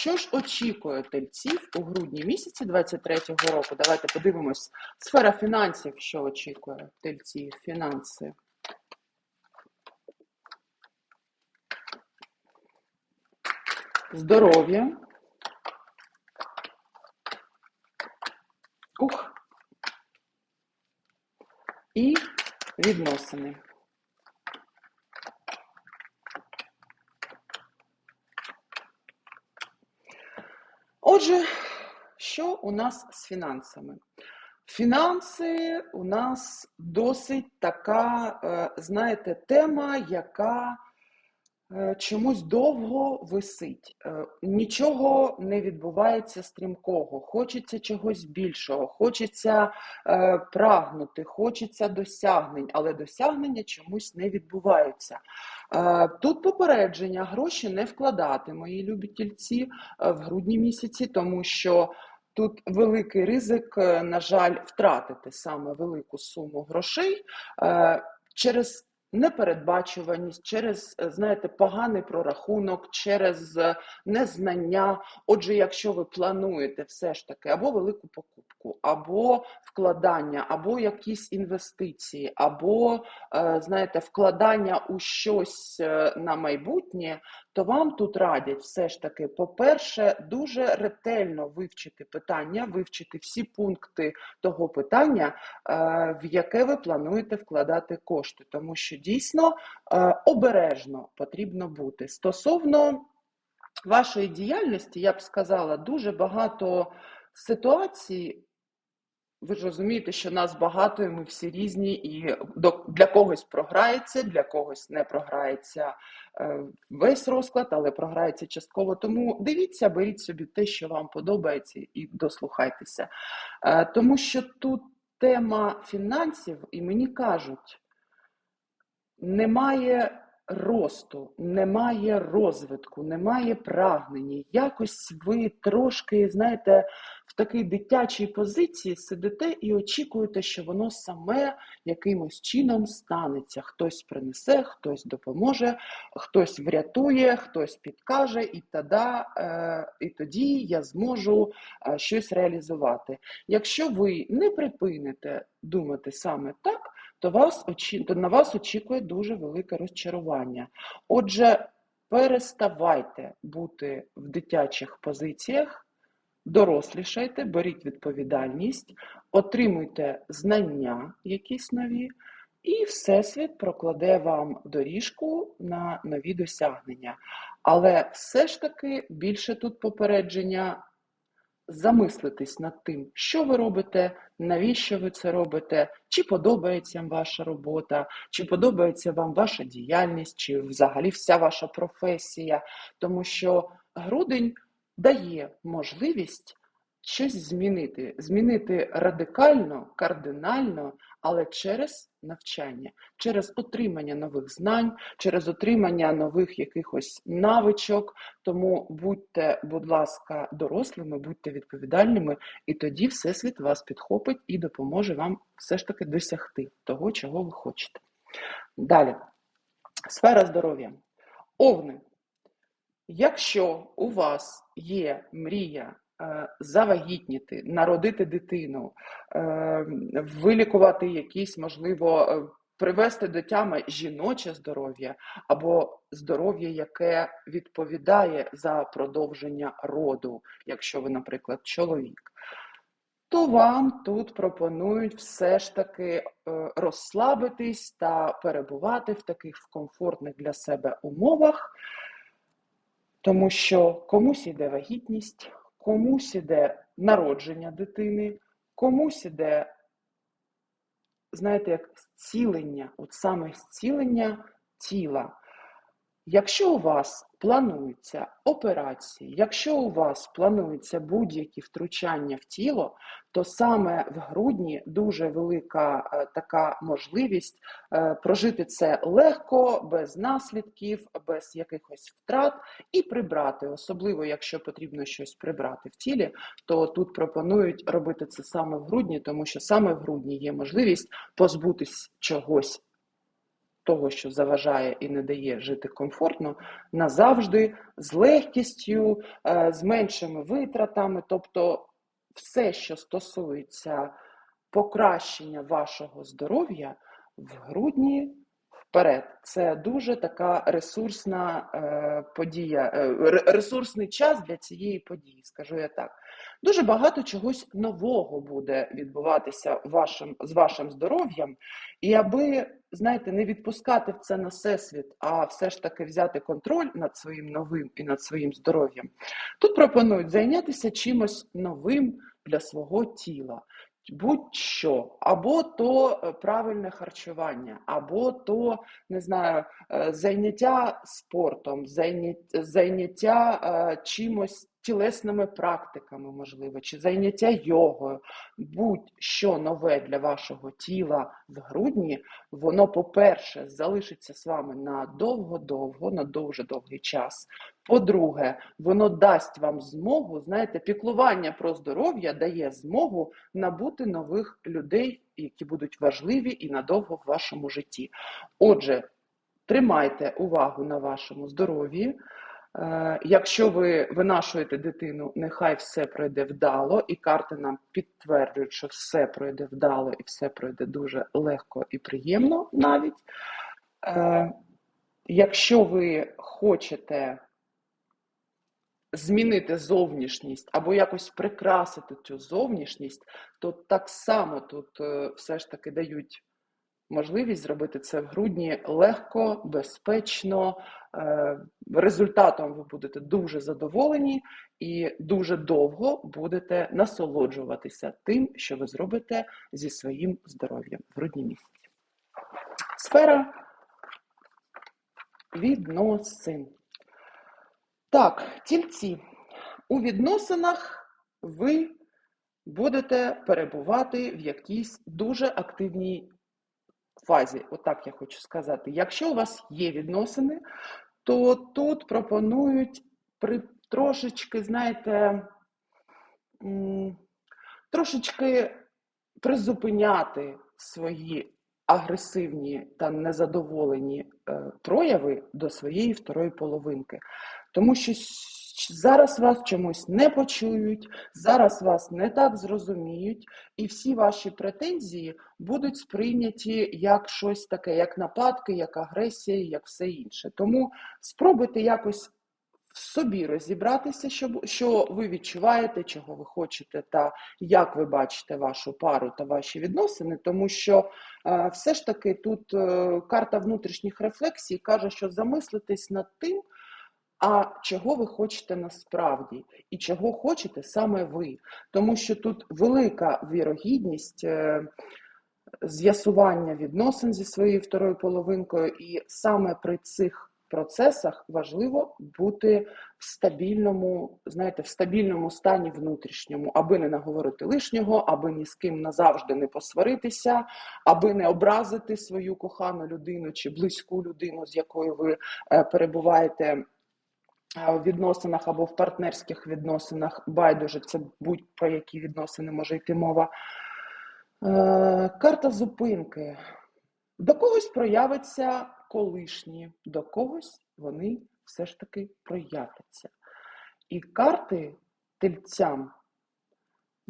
що ж очікує тельців у грудні місяці 23-го року? Давайте подивимось. Сфера фінансів, що очікує тельців, фінанси. Здоров'я. Ух. І відносини. Отже, що у нас з фінансами? Фінанси у нас досить така, е, знаєте, тема, яка чомусь довго висить. Е, нічого не відбувається стрімкого, хочеться чогось більшого, хочеться прагнути, хочеться досягнень, але досягнення чомусь не відбуваються. Тут попередження, гроші не вкладати, мої любі тільці, в грудні місяці, тому що тут великий ризик, е, на жаль, втратити саме велику суму грошей е, через непередбачуваність, через, е, знаєте, поганий прорахунок, через незнання. Отже, якщо ви плануєте все ж таки або велику покупку, або вкладання, або якісь інвестиції, або, знаєте, вкладання у щось на майбутнє, то вам тут радять все ж таки, по-перше, дуже ретельно вивчити питання, вивчити всі пункти того питання, е, в яке ви плануєте вкладати кошти, тому що дійсно е, обережно потрібно бути. Стосовно вашої діяльності, я б сказала, дуже багато ситуацій. Ви ж розумієте, що нас багато, і ми всі різні, і для когось програється, для когось не програється е, весь розклад, але програється частково. Тому дивіться, беріть собі те, що вам подобається, і дослухайтеся. Е, тому що тут тема фінансів, і мені кажуть, немає росту, немає розвитку, немає прагнення. Якось ви трошки, знаєте, в такій дитячій позиції сидите і очікуєте, що воно саме якимось чином станеться. Хтось принесе, хтось допоможе, хтось врятує, хтось підкаже, і тоді, е, і тоді я зможу е, щось реалізувати. Якщо ви не припините думати саме так, то вас то на вас очікує дуже велике розчарування. Отже, переставайте бути в дитячих позиціях, дорослішайте, беріть відповідальність, отримуйте знання якісь нові, і Всесвіт прокладе вам доріжку на нові досягнення. Але все ж таки більше тут попередження замислитись над тим, що ви робите, навіщо ви це робите, чи подобається вам ваша робота, чи подобається вам ваша діяльність, чи взагалі вся ваша професія, тому що грудень дає можливість щось змінити, змінити радикально, кардинально, але через навчання, через отримання нових знань, через отримання нових якихось навичок. Тому будьте, будь ласка, дорослими, будьте відповідальними, і тоді Всесвіт вас підхопить і допоможе вам все ж таки досягти того, чого ви хочете. Далі, сфера здоров'я. Овни. Якщо у вас є мрія завагітніти, народити дитину, е, вилікувати якісь, можливо, е, привести до тями жіноче здоров'я або здоров'я, яке відповідає за продовження роду, якщо ви, наприклад, чоловік. То вам тут пропонують все ж таки розслабитись та перебувати в таких комфортних для себе умовах, тому що комусь іде вагітність, комусь іде народження дитини, комусь іде, знаєте, як зцілення, от саме зцілення тіла. Якщо у вас плануються операції, якщо у вас плануються будь-які втручання в тіло, то саме в грудні дуже велика е, така можливість е, прожити це легко, без наслідків, без якихось втрат. І прибрати, особливо якщо потрібно щось прибрати в тілі, то тут пропонують робити це саме в грудні, тому що саме в грудні є можливість позбутись чогось того, що заважає і не дає жити комфортно, назавжди з легкістю, е, з меншими витратами, тобто все, що стосується покращення вашого здоров'я в грудні вперед. Це дуже така ресурсна е, подія, е, ресурсний час для цієї події, скажу я так. Дуже багато чогось нового буде відбуватися вашим, з вашим здоров'ям, і аби, знаєте, не відпускати це на всесвіт, а все ж таки взяти контроль над своїм новим і над своїм здоров'ям, тут пропонують зайнятися чимось новим для свого тіла будь-що, або то е, правильне харчування, або то не знаю, е, зайняття спортом, зайняття е, чимось тілесними практиками, можливо, чи зайняття йогою, будь-що нове для вашого тіла в грудні, воно, по-перше, залишиться з вами на довго-довго, на дуже довгий час. По-друге, воно дасть вам змогу, знаєте, піклування про здоров'я дає змогу набути нових людей, які будуть важливі і надовго в вашому житті. Отже, тримайте увагу на вашому здоров'ї. Е, якщо ви винашуєте дитину, нехай все пройде вдало, і карти нам підтверджують, що все пройде вдало і все пройде дуже легко і приємно навіть. Е, якщо ви хочете змінити зовнішність або якось прикрасити цю зовнішність, то так само тут е, все ж таки дають можливість зробити це в грудні легко, безпечно. Е, результатом ви будете дуже задоволені і дуже довго будете насолоджуватися тим, що ви зробите зі своїм здоров'ям в грудні місяці. Сфера відносин. Так, тільці. У відносинах ви будете перебувати в якійсь дуже активній фазі, отак я хочу сказати. Якщо у вас є відносини, то тут пропонують при трошечки, знаєте, трошечки призупиняти свої агресивні та незадоволені е, прояви до своєї второї половинки. Тому що зараз вас чомусь не почують, зараз вас не так зрозуміють, і всі ваші претензії будуть сприйняті як щось таке, як нападки, як агресія, як все інше. Тому спробуйте якось в собі розібратися, що, що ви відчуваєте, чого ви хочете, та як ви бачите вашу пару та ваші відносини, тому що е, все ж таки тут е, карта внутрішніх рефлексій каже, що замислитись над тим. А чого ви хочете насправді, і чого хочете саме ви? Тому що тут велика вірогідність е, з'ясування відносин зі своєю второю половинкою, і саме при цих процесах важливо бути в стабільному, знаєте, в стабільному стані внутрішньому, аби не наговорити лишнього, аби ні з ким назавжди не посваритися, аби не образити свою кохану людину чи близьку людину, з якою ви е, перебуваєте. В відносинах або в партнерських відносинах байдуже це будь-про які відносини може йти мова. Е, карта зупинки. До когось проявиться колишні, до когось вони все ж таки проявляться. І карти тельцям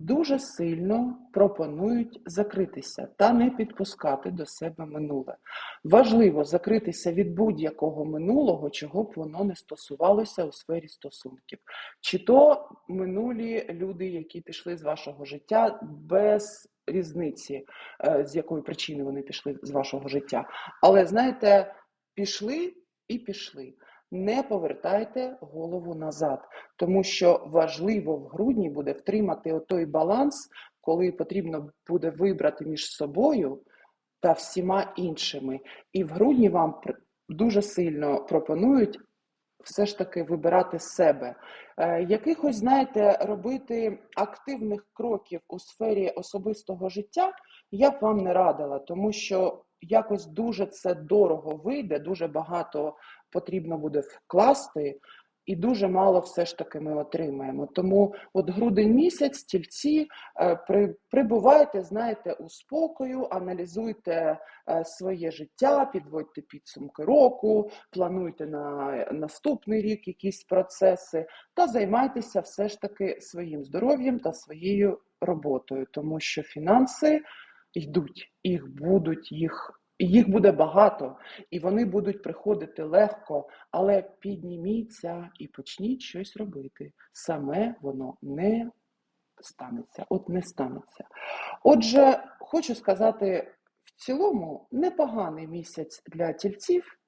дуже сильно пропонують закритися та не підпускати до себе минуле. Важливо закритися від будь-якого минулого, чого б воно не стосувалося у сфері стосунків. Чи то минулі люди, які пішли з вашого життя без різниці, е, з якої причини вони пішли з вашого життя. Але знаєте, пішли і пішли. Не повертайте голову назад, тому що важливо в грудні буде втримати той баланс, коли потрібно буде вибрати між собою та всіма іншими. І в грудні вам дуже сильно пропонують все ж таки вибирати себе. Е, якихось, знаєте, робити активних кроків у сфері особистого життя я б вам не радила, тому що якось дуже це дорого вийде, дуже багато потрібно буде вкласти. і дуже мало все ж таки ми отримаємо. Тому от грудень місяць, тільці, е, при, прибувайте, знаєте, у спокою, аналізуйте е, своє життя, підводьте підсумки року, плануйте на наступний рік якісь процеси та займайтеся все ж таки своїм здоров'ям та своєю роботою, тому що фінанси йдуть, їх будуть, їх. Їх буде багато, і вони будуть приходити легко, але підніміться і почніть щось робити. Саме воно не станеться. От не станеться. Отже, хочу сказати, в цілому непоганий місяць для тільців.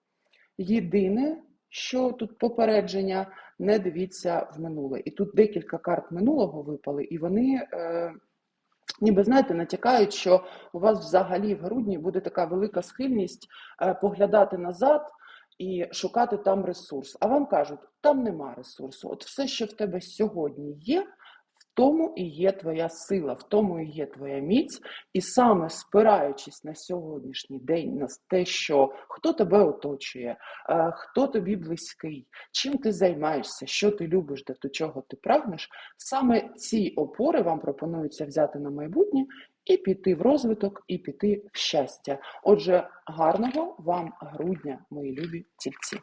Єдине, що тут попередження, не дивіться в минуле. І тут декілька карт минулого випали, і вони. Е, Ніби знаєте, натякають, що у вас взагалі в грудні буде така велика схильність е, поглядати назад і шукати там ресурс. А вам кажуть, там нема ресурсу. От все, що в тебе сьогодні є, тому і є твоя сила, в тому і є твоя міць. І саме спираючись на сьогоднішній день, на те, що хто тебе оточує, е, хто тобі близький, чим ти займаєшся, що ти любиш, до чого ти прагнеш, саме ці опори вам пропонується взяти на майбутнє і піти в розвиток, і піти в щастя. Отже, гарного вам грудня, мої любі тільці.